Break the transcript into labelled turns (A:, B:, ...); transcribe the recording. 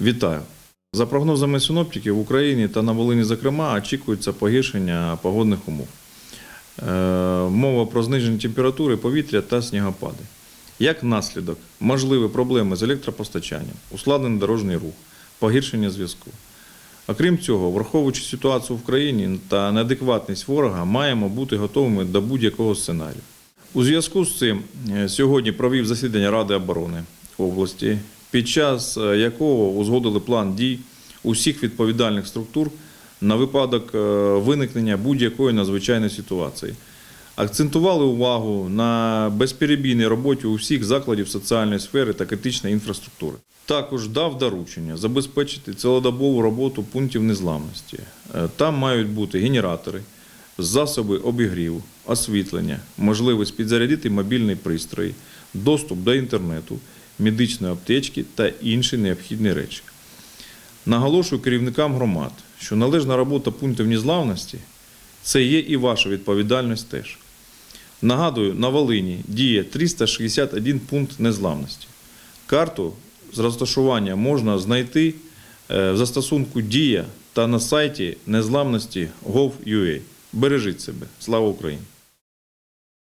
A: Вітаю! За прогнозами синоптиків в Україні та на Волині, зокрема, очікується погіршення погодних умов. Е, Мова про зниження температури повітря та снігопади. Як наслідок, можливі проблеми з електропостачанням, ускладнений дорожній рух, погіршення зв'язку. Окрім цього, враховуючи ситуацію в країні та неадекватність ворога, маємо бути готовими до будь-якого сценарію. У зв'язку з цим е, сьогодні провів засідання Ради оборони області, під час е, якого узгодили план дій усіх відповідальних структур на випадок е, виникнення будь-якої надзвичайної ситуації. Акцентували увагу на безперебійній роботі усіх закладів соціальної сфери та критичної інфраструктури. Також дав доручення забезпечити цілодобову роботу пунктів незламності. Е, Там мають бути генератори, засоби обігріву, освітлення, можливість підзарядити мобільний пристрій, доступ до інтернету, медичної аптечки та інші необхідні речі. Наголошую керівникам громад, що належна робота пунктів незламності це є і ваша відповідальність теж. Нагадую, на Волині діє 361 пункт незламності. Карту з розташування можна знайти е, в застосунку Дія та на сайті незламності gov.ua. Бережіть себе. Слава Україні!